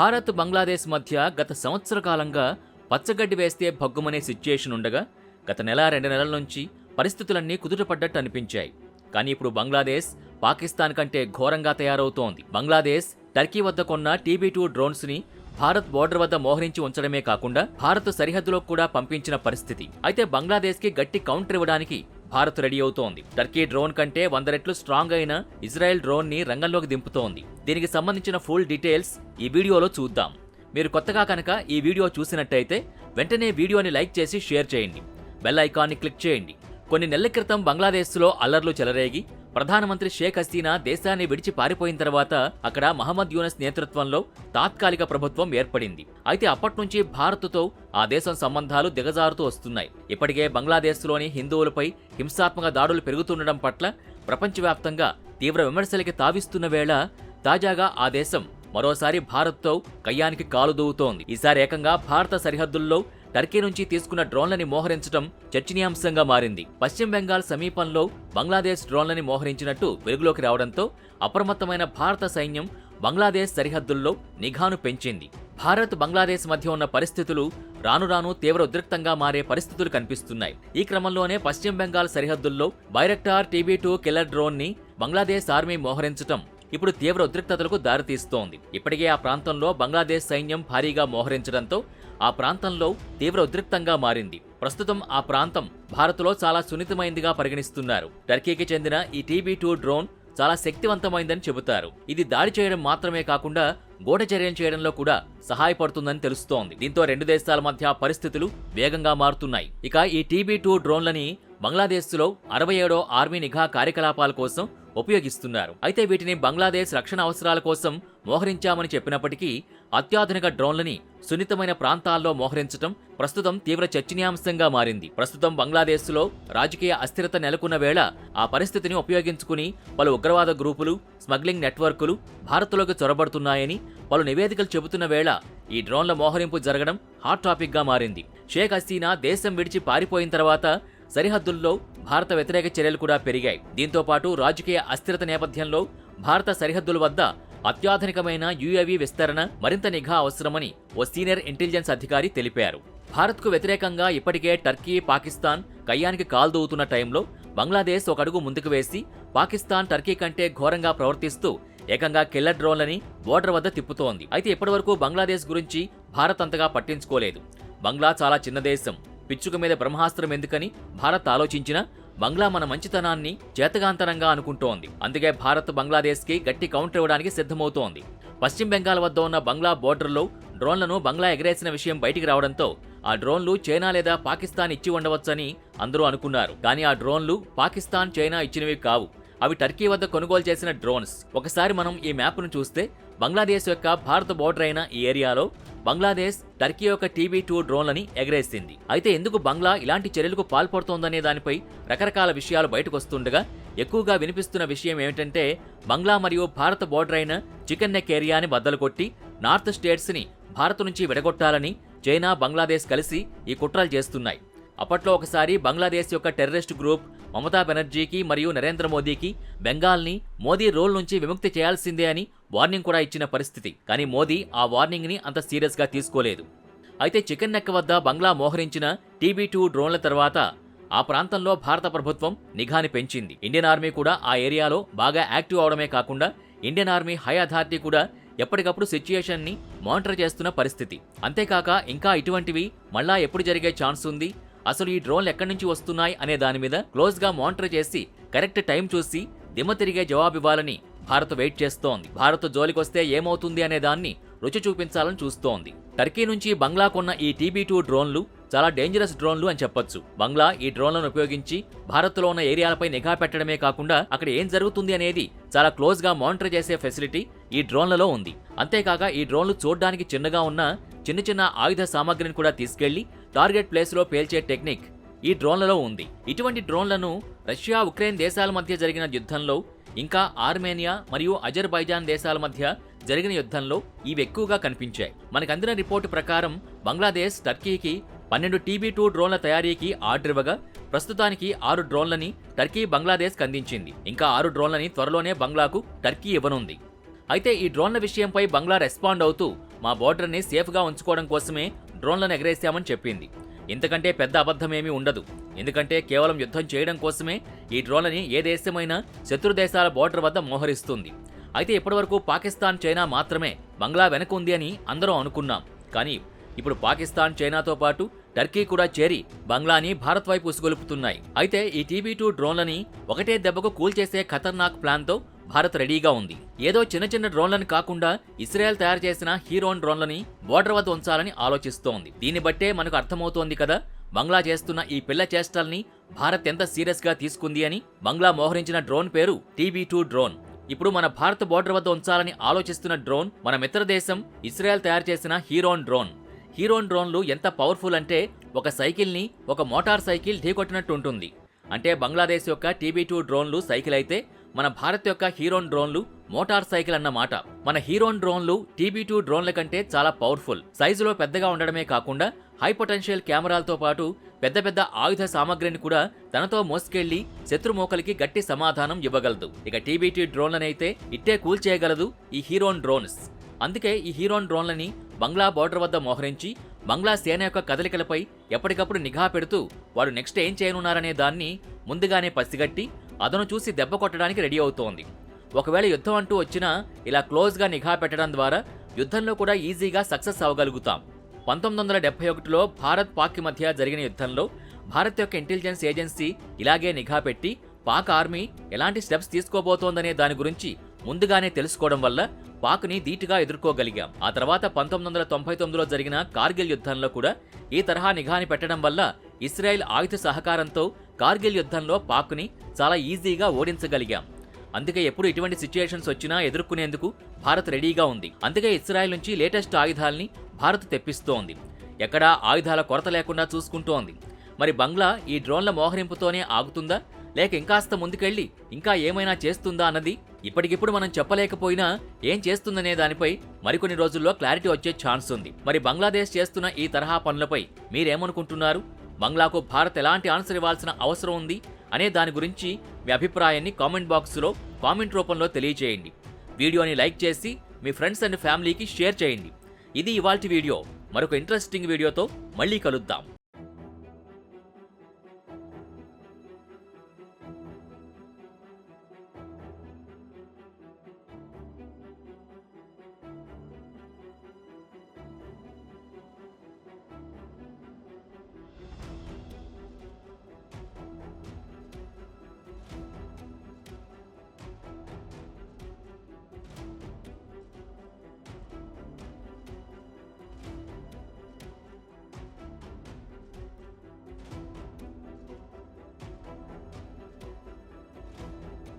భారత్ బంగ్లాదేశ్ మధ్య గత సంవత్సర కాలంగా పచ్చగడ్డి వేస్తే భగ్గుమనే సిచ్యుయేషన్ ఉండగా గత నెల రెండు నెలల నుంచి పరిస్థితులన్నీ కుదుటపడ్డట్టు అనిపించాయి. కానీ ఇప్పుడు బంగ్లాదేశ్ పాకిస్తాన్ కంటే ఘోరంగా తయారవుతోంది. బంగ్లాదేశ్ టర్కీ వద్ద కొన్న టీబీ టూ డ్రోన్స్ని భారత్ బోర్డర్ వద్ద మోహరించి ఉంచడమే కాకుండా భారత్ సరిహద్దులో కూడా పంపించిన పరిస్థితి. అయితే బంగ్లాదేశ్కి గట్టి కౌంటర్ ఇవ్వడానికి భారత్ రెడీ అవుతోంది. టర్కీ డ్రోన్ కంటే వంద రెట్లు స్ట్రాంగ్ అయిన ఇజ్రాయెల్ డ్రోన్ని రంగంలోకి దింపుతోంది. దీనికి సంబంధించిన ఫుల్ డీటెయిల్స్ ఈ వీడియోలో చూద్దాం. మీరు కొత్తగా కనుక ఈ వీడియో చూసినట్టయితే వెంటనే వీడియోని లైక్ చేసి షేర్ చేయండి. బెల్ ఐకాన్ని క్లిక్ చేయండి. కొన్ని నెలల క్రితం బంగ్లాదేశ్లో అల్లర్లు చెలరేగి ప్రధానమంత్రి షేక్ హసీనా దేశాన్ని విడిచి పారిపోయిన తర్వాత అక్కడ మహమ్మద్ యూనస్ నేతృత్వంలో తాత్కాలిక ప్రభుత్వం ఏర్పడింది. అయితే అప్పట్నుంచి భారత్తో ఆ దేశం సంబంధాలు దిగజారుతూ వస్తున్నాయి. ఇప్పటికే బంగ్లాదేశ్లోని హిందువులపై హింసాత్మక దాడులు పెరుగుతుండడం పట్ల ప్రపంచవ్యాప్తంగా తీవ్ర విమర్శలకి తావిస్తున్న వేళ తాజాగా ఆ దేశం మరోసారి భారత్తో కయ్యానికి కాలు దూవుతోంది. ఈసారి ఏకంగా భారత సరిహద్దుల్లో టర్కీ నుంచి తీసుకున్న డ్రోన్లని మోహరించడం చర్చనీయాంశంగా మారింది. పశ్చిమ బెంగాల్ సమీపంలో బంగ్లాదేశ్ డ్రోన్లని మోహరించినట్టు వెలుగులోకి రావడంతో అప్రమత్తమైన భారత సైన్యం బంగ్లాదేశ్ సరిహద్దుల్లో నిఘాను పెంచింది. భారత్ బంగ్లాదేశ్ మధ్య ఉన్న పరిస్థితులు రాను రాను తీవ్ర ఉద్రిక్తంగా మారే పరిస్థితులు కనిపిస్తున్నాయి. ఈ క్రమంలోనే పశ్చిమ బెంగాల్ సరిహద్దుల్లో బైరెక్టార్ టీబీ టూ కిల్లర్ డ్రోన్ని బంగ్లాదేశ్ ఆర్మీ మోహరించటం ఇప్పుడు తీవ్ర ఉద్రిక్తతలకు దారితీస్తోంది ఇప్పటికే ఆ ప్రాంతంలో బంగ్లాదేశ్ సైన్యం భారీగా మోహరించడంతో ఆ ప్రాంతంలో తీవ్ర ఉద్రిక్తంగా మారింది. ప్రస్తుతం ఆ ప్రాంతం భారత్లో చాలా సున్నితమైందిగా పరిగణిస్తున్నారు. టర్కీకి చెందిన ఈ టీబీ టూ డ్రోన్ చాలా శక్తివంతమైందని చెబుతారు. ఇది దాడి చేయడం మాత్రమే కాకుండా గూఢచర్యం చేయడంలో కూడా సహాయపడుతుందని తెలుస్తోంది. దీంతో రెండు దేశాల మధ్య పరిస్థితులు వేగంగా మారుతున్నాయి. ఇక ఈ టీబీ టూ డ్రోన్లని బంగ్లాదేశ్లో అరవై ఏడో ఆర్మీ నిఘా కార్యకలాపాల కోసం ఉపయోగిస్తున్నారు. అయితే వీటిని బంగ్లాదేశ్ రక్షణ అవసరాల కోసం మోహరించామని చెప్పినప్పటికీ అత్యాధునిక డ్రోన్లని సున్నితమైన ప్రాంతాల్లో మోహరించడం ప్రస్తుతం తీవ్ర చర్చనీయాంశంగా మారింది. ప్రస్తుతం బంగ్లాదేశ్లో రాజకీయ అస్థిరత నెలకొన్న వేళ ఆ పరిస్థితిని ఉపయోగించుకుని పలు ఉగ్రవాద గ్రూపులు స్మగ్లింగ్ నెట్వర్కులు భారత్లోకి చొరబడుతున్నాయని పలు నివేదికలు చెబుతున్న వేళ ఈ డ్రోన్ల మోహరింపు జరగడం హాట్ టాపిక్గా మారింది. షేక్ హసీనా దేశం విడిచి పారిపోయిన తర్వాత సరిహద్దుల్లో భారత వ్యతిరేక చర్యలు కూడా పెరిగాయి. దీంతో పాటు రాజకీయ అస్థిరత నేపథ్యంలో భారత సరిహద్దుల వద్ద అత్యాధునికమైన యుఏవీ విస్తరణ మరింత నిఘా అవసరమని ఓ సీనియర్ ఇంటెలిజెన్స్ అధికారి తెలిపారు. భారత్కు వ్యతిరేకంగా ఇప్పటికే టర్కీ పాకిస్తాన్ కయ్యానికి కాల్దూవుతున్న టైంలో బంగ్లాదేశ్ ఒక అడుగు ముందుకు వేసి పాకిస్తాన్ టర్కీ కంటే ఘోరంగా ప్రవర్తిస్తూ ఏకంగా కిల్లర్ డ్రోన్లని బోర్డర్ వద్ద తిప్పుతోంది. అయితే ఇప్పటివరకు బంగ్లాదేశ్ గురించి భారత్ అంతగా పట్టించుకోలేదు. బంగ్లా చాలా చిన్న దేశం. పిచ్చుక మీద బ్రహ్మాస్త్రం ఎందుకని భారత్ ఆలోచించినా బంగ్లా మన మంచితనాన్ని చేతగాంతరంగా అనుకుంటోంది. అందుకే భారత్ బంగ్లాదేశ్కి గట్టి కౌంటర్ ఇవ్వడానికి సిద్ధమవుతోంది. పశ్చిమ బెంగాల్ వద్ద ఉన్న బంగ్లా బోర్డర్లో డ్రోన్లను బంగ్లా ఎగరేసిన విషయం బయటికి రావడంతో ఆ డ్రోన్లు చైనా లేదా పాకిస్తాన్ ఇచ్చి ఉండవచ్చని అందరూ అనుకున్నారు. కానీ ఆ డ్రోన్లు పాకిస్తాన్ చైనా ఇచ్చినవి కావు. అవి టర్కీ వద్ద కొనుగోలు చేసిన డ్రోన్స్. ఒకసారి మనం ఈ మ్యాప్ను చూస్తే బంగ్లాదేశ్ యొక్క భారత బోర్డర్ అయిన ఈ ఏరియాలో బంగ్లాదేశ్ టర్కీ యొక్క టీబీ టూ డ్రోన్లని ఎగరేసింది. అయితే ఎందుకు బంగ్లా ఇలాంటి చర్యలకు పాల్పడుతోందనే దానిపై రకరకాల విషయాలు బయటకొస్తుండగా ఎక్కువగా వినిపిస్తున్న విషయం ఏమిటంటే బంగ్లా మరియు భారత బోర్డర్ అయిన చికెన్ నెక్ ఏరియాని బద్దలు కొట్టి నార్త్ స్టేట్స్ని భారత్ నుంచి విడగొట్టాలని చైనా బంగ్లాదేశ్ కలిసి ఈ కుట్రలు చేస్తున్నాయి. అప్పట్లో ఒకసారి బంగ్లాదేశ్ యొక్క టెర్రరిస్ట్ గ్రూప్ మమతా బెనర్జీకి మరియు నరేంద్ర మోదీకి బెంగాల్ని మోదీ రోల్ నుంచి విముక్తి చేయాల్సిందే అని వార్నింగ్ కూడా ఇచ్చిన పరిస్థితి. కానీ మోదీ ఆ వార్నింగ్ని అంత సీరియస్గా తీసుకోలేదు. అయితే చికెన్ నెక్క వద్ద బంగ్లా మోహరించిన టీబీ టూ డ్రోన్ల తర్వాత ఆ ప్రాంతంలో భారత ప్రభుత్వం నిఘాని పెంచింది. ఇండియన్ ఆర్మీ కూడా ఆ ఏరియాలో బాగా యాక్టివ్ అవడమే కాకుండా ఇండియన్ ఆర్మీ హై అథారిటీ కూడా ఎప్పటికప్పుడు సిచ్యుయేషన్ని మానిటర్ చేస్తున్న పరిస్థితి. అంతేకాక ఇంకా ఇటువంటివి మళ్ళా ఎప్పుడు జరిగే ఛాన్స్ ఉంది? అసలు ఈ డ్రోన్లు ఎక్కడి నుంచి వస్తున్నాయి అనే దాని మీద క్లోజ్గా మానిటర్ చేసి కరెక్ట్ టైం చూసి దిమ్మ తిరిగే జవాబివ్వాలని భారత్ వెయిట్ చేస్తోంది. భారత్ జోలికొస్తే ఏమవుతుంది అనే దాన్ని రుచి చూపించాలని చూస్తోంది. టర్కీ నుంచి బంగ్లా కొన్న ఈ టీబీ టూ డ్రోన్లు చాలా డేంజరస్ డ్రోన్లు అని చెప్పొచ్చు. బంగ్లా ఈ డ్రోన్లను ఉపయోగించి భారత్లో ఉన్న ఏరియాలపై నిఘా పెట్టడమే కాకుండా అక్కడ ఏం జరుగుతుంది అనేది చాలా క్లోజ్గా మానిటర్ చేసే ఫెసిలిటీ ఈ డ్రోన్లలో ఉంది. అంతేకాక ఈ డ్రోన్లు చూడడానికి చిన్నగా ఉన్న చిన్న చిన్న ఆయుధ సామాగ్రిని కూడా తీసుకెళ్ళి టార్గెట్ ప్లేస్లో పేల్చే టెక్నిక్ ఈ డ్రోన్లలో ఉంది. ఇటువంటి డ్రోన్లను రష్యా ఉక్రెయిన్ దేశాల మధ్య జరిగిన యుద్ధంలో ఇంకా ఆర్మేనియా మరియు అజర్బైజాన్ దేశాల మధ్య జరిగిన యుద్ధంలో ఇవి ఎక్కువగా కనిపించాయి. మనకందిన రిపోర్టు ప్రకారం బంగ్లాదేశ్ టర్కీకి పన్నెండు టీబీ టూ డ్రోన్ల తయారీకి ఆర్డర్ ఇవ్వగా ప్రస్తుతానికి ఆరు డ్రోన్లని టర్కీ బంగ్లాదేశ్ అందించింది. ఇంకా ఆరు డ్రోన్లని త్వరలోనే బంగ్లాకు టర్కీ ఇవ్వనుంది. అయితే ఈ డ్రోన్ల విషయంపై బంగ్లా రెస్పాండ్ అవుతూ మా బోర్డర్ని సేఫ్గా ఉంచుకోవడం కోసమే డ్రోన్లను ఎగరేశామని చెప్పింది. ఇంతకంటే పెద్ద అబద్ధమేమీ ఉండదు. ఎందుకంటే కేవలం యుద్ధం చేయడం కోసమే ఈ డ్రోన్లని ఏ దేశమైనా శత్రు దేశాల బోర్డర్ వద్ద మోహరిస్తుంది. అయితే ఇప్పటివరకు పాకిస్తాన్ చైనా మాత్రమే బంగ్లా వెనక ఉంది అని అందరం అనుకున్నాం. కానీ ఇప్పుడు పాకిస్తాన్ చైనాతో పాటు టర్కీ కూడా చేరి బంగ్లాని భారత్ వైపు ఉసుగొలుపుతున్నాయి. అయితే ఈ టీబీ టూ డ్రోన్లని ఒకటే దెబ్బకు కూల్చేసే ఖతర్నాక్ ప్లాన్తో భారత్ రెడీగా ఉంది. ఏదో చిన్న చిన్న డ్రోన్లను కాకుండా ఇస్రాయెల్ తయారు చేసిన హీరోన్ డ్రోన్లని బోర్డర్ వద్ద ఉంచాలని ఆలోచిస్తోంది. దీన్ని బట్టే మనకు అర్థమవుతోంది కదా బంగ్లా చేస్తున్న ఈ పిల్ల చేష్టల్ని భారత్ ఎంత సీరియస్గా తీసుకుంది అని బంగ్లా మోహరించిన డ్రోన్ పేరు టీబీ టూ డ్రోన్. ఇప్పుడు మన భారత బోర్డర్ వద్ద ఉంచాలని ఆలోచిస్తున్న డ్రోన్ మన మిత్ర దేశం ఇస్రాయెల్ తయారు చేసిన హీరోన్ డ్రోన్. హీరోన్ డ్రోన్లు ఎంత పవర్ఫుల్ అంటే ఒక సైకిల్ని ఒక మోటార్ సైకిల్ ఢీకొట్టినట్టు ఉంటుంది. అంటే బంగ్లాదేశ్ యొక్క టీబీ టూ డ్రోన్లు సైకిల్ అయితే మన భారత్ యొక్క హీరోన్ డ్రోన్లు మోటార్ సైకిల్ అన్నమాట మన హీరోన్ డ్రోన్లు టీబీ టూ డ్రోన్ల కంటే చాలా పవర్ఫుల్. సైజులో పెద్దగా ఉండడమే కాకుండా హై పొటెన్షియల్ కెమెరాలతో పాటు పెద్ద పెద్ద ఆయుధ సామగ్రిని కూడా తనతో మోసుకెళ్ళి శత్రుమోకలికి గట్టి సమాధానం ఇవ్వగలదు. ఇక టీబీటీ డ్రోన్లనైతే ఇట్టే కూల్చేయగలదు ఈ హీరోన్ డ్రోన్స్. అందుకే ఈ హీరోన్ డ్రోన్లని బంగ్లా బోర్డర్ వద్ద మోహరించి బంగ్లా సేన యొక్క కదలికలపై ఎప్పటికప్పుడు నిఘా పెడుతూ వాడు నెక్స్ట్ ఏం చేయనున్నారనే దాన్ని ముందుగానే పసిగట్టి అతను చూసి దెబ్బ కొట్టడానికి రెడీ అవుతోంది. ఒకవేళ యుద్ధం అంటూ వచ్చినా ఇలా క్లోజ్గా నిఘా పెట్టడం ద్వారా యుద్ధంలో కూడా ఈజీగా సక్సెస్ అవ్వగలుగుతాం. పంతొమ్మిది వందల డెబ్బై ఒకటిలో భారత్ పాక్ మధ్య జరిగిన యుద్ధంలో భారత్ యొక్క ఇంటెలిజెన్స్ ఏజెన్సీ ఇలాగే నిఘా పెట్టి పాక్ ఆర్మీ ఎలాంటి స్టెప్స్ తీసుకోబోతోందనే దాని గురించి ముందుగానే తెలుసుకోవడం వల్ల పాక్ని ధీటుగా ఎదుర్కోగలిగాం. ఆ తర్వాత పంతొమ్మిది వందల తొంభై తొమ్మిదిలో జరిగిన కార్గిల్ యుద్ధంలో కూడా ఈ తరహా నిఘాని పెట్టడం వల్ల ఇస్రాయెల్ ఆయుధ సహకారంతో కార్గిల్ యుద్ధంలో పాక్ని చాలా ఈజీగా ఓడించగలిగాం. అందుకే ఎప్పుడు ఇటువంటి సిచ్యుయేషన్స్ వచ్చినా ఎదుర్కొనేందుకు భారత్ రెడీగా ఉంది. అందుకే ఇస్రాయెల్ నుంచి లేటెస్ట్ ఆయుధాల్ని భారత్ తెప్పిస్తోంది. ఎక్కడా ఆయుధాల కొరత లేకుండా చూసుకుంటోంది. మరి బంగ్లా ఈ డ్రోన్ల మోహరింపుతోనే ఆగుతుందా? లేక ఇంకాస్త ముందుకెళ్ళి ఇంకా ఏమైనా చేస్తుందా అన్నది ఇప్పటికిప్పుడు మనం చెప్పలేకపోయినా ఏం చేస్తుందనే దానిపై మరికొన్ని రోజుల్లో క్లారిటీ వచ్చే ఛాన్స్ ఉంది. మరి బంగ్లాదేశ్ చేస్తున్న ఈ తరహా పనులపై మీరేమనుకుంటున్నారు? బంగ్లాకు భారత్ ఎలాంటి ఆన్సర్ ఇవ్వాల్సిన అవసరం ఉంది అనే దాని గురించి మీ అభిప్రాయాన్ని కామెంట్ బాక్స్లో కామెంట్ రూపంలో తెలియజేయండి. వీడియోని లైక్ చేసి మీ ఫ్రెండ్స్ అండ్ ఫ్యామిలీకి షేర్ చేయండి. ఇది ఇవాల్టి వీడియో. మరొక ఇంట్రెస్టింగ్ వీడియోతో మళ్ళీ కలుద్దాం.